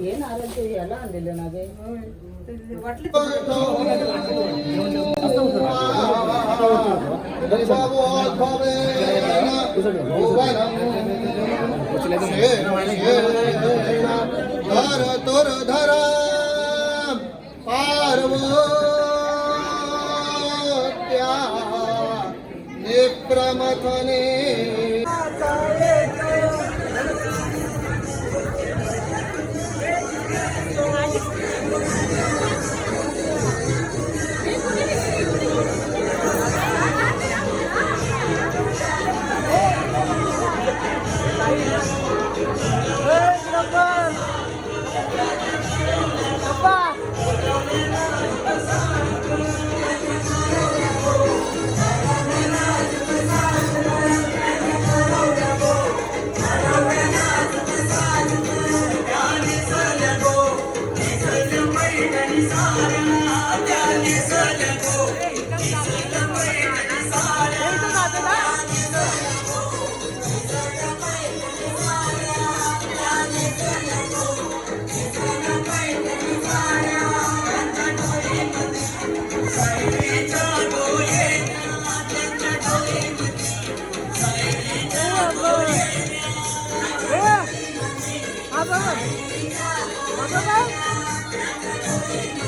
हे नारळ ते याला आणलेलं ना धर पार्वत्या प्रमथने किती किती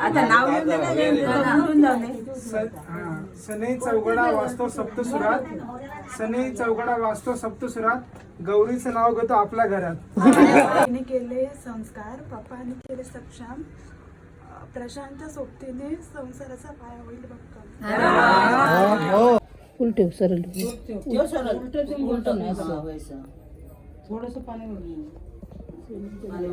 आता नाव घेऊन जाऊ दे सने चौघडा वाचतो सप्तसुरात. सने चौघडा वाचतो सप्तसुरात. गौरीचं नाव घेतो आपल्या घरात. आईने केले संस्कार पप्पाने केले सक्षम. प्रशांत सोबतीने संसाराचा पाया होईल सरळ. ठेव सरळ. उलट नाही असं थोडस पाणी पाणी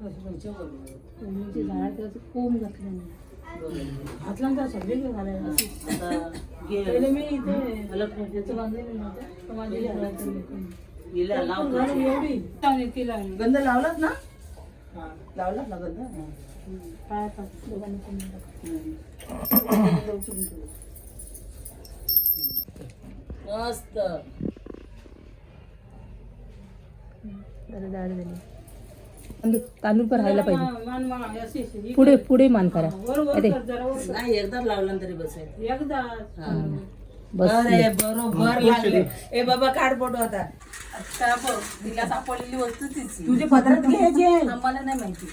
कोंबडीचे झाड त्याचं कोंब घातलं नाही घातला ना सगळे घालायला पहिले मी इथे त्याचं बांधलेलं नव्हतं. तर माझी एवढी ती लावली गंध लावलात ना? लावलात ना गंध? पायात दोघांनी कोंबडी टाकली. मस्त तांदूळ तांदूळ पण राहायला पाहिजे. पुढे पुढे मान करा. अरे नाही एकदा लावला तरी बसायचं बस अरे बरोबर लागले. ए बाबा फोटो आता. आता बघ तिला सापडलेली वस्तू तिची. तुझे पदरात घ्यायची आम्हाला नाही माहिती.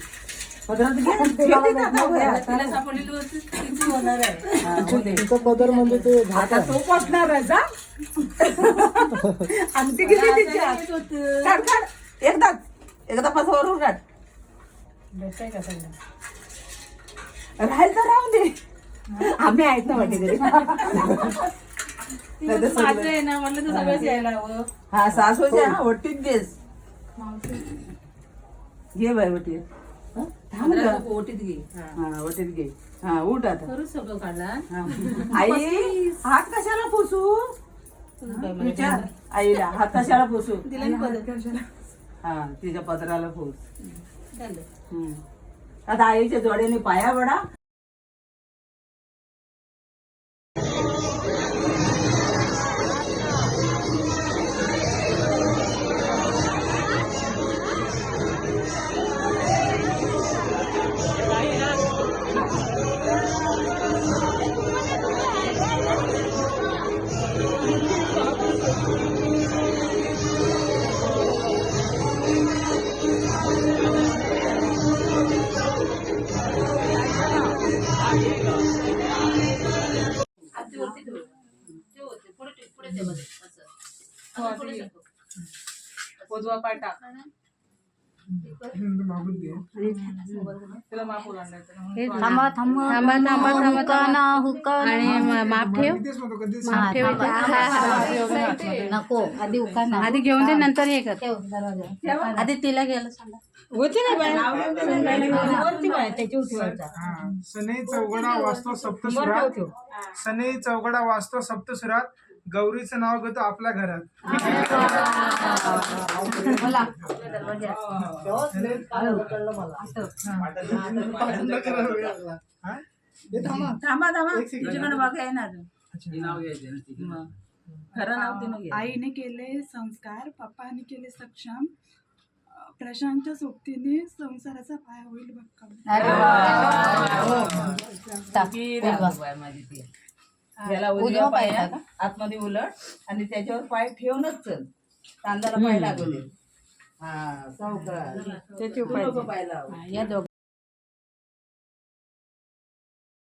पदरात घ्या. तिला सापडलेली वस्तू तिची होणार आहे. पदर म्हणजे ते आता तो पटणार आहे जा. किती एकदाच. एकदा पसावरून काढ राहील तर राहून दे. आम्ही आहेत ना वाटे घरी. हा. सासूच्या हा वट्टीत घेस घे बाय हं? ना. ओटीत घे. हा. वटीत घे. हा उठ आता. सगळं काढला. हा. आई हात कशाला पुसू? विचार. आईला हात कशाला पुसू? हा तिच्या पत्राला पुस हम्म. आता आईच्या जोड्याने पाया बडा थांबा थांबा थांबा थांबा हुकाना हुकाना आणि माप ठेव. माप ठेव. नको आधी आधी घेऊन दे नंतर हे कर. आधी तिला गेलं सांगा. होती ना बाय त्याची हा. सनई चौघडा वाचतो सप्तसुरात. सनई चौघडा वाचतो सप्तसुरात. गौरीचं नाव घेतो आपल्या घरात बोला हा? हे थांबा. थांबा तुझ्याकडे बघा येणार. खरं नाव तिनं घे आईने केले संस्कार पप्पाने केले सक्षम प्रशांतच्या सोबतीने संसाराचा पाया होईल भक्कम अरे वा. टाक. किती उजवा. रागू आहे माझी ती. याला उजवा पाय? आतमध्ये उलट आणि त्याच्यावर पाय ठेवूनच चल. कांद्याला पाय लागू दे. हा सावकाश त्याची पाय लाव. या दोघ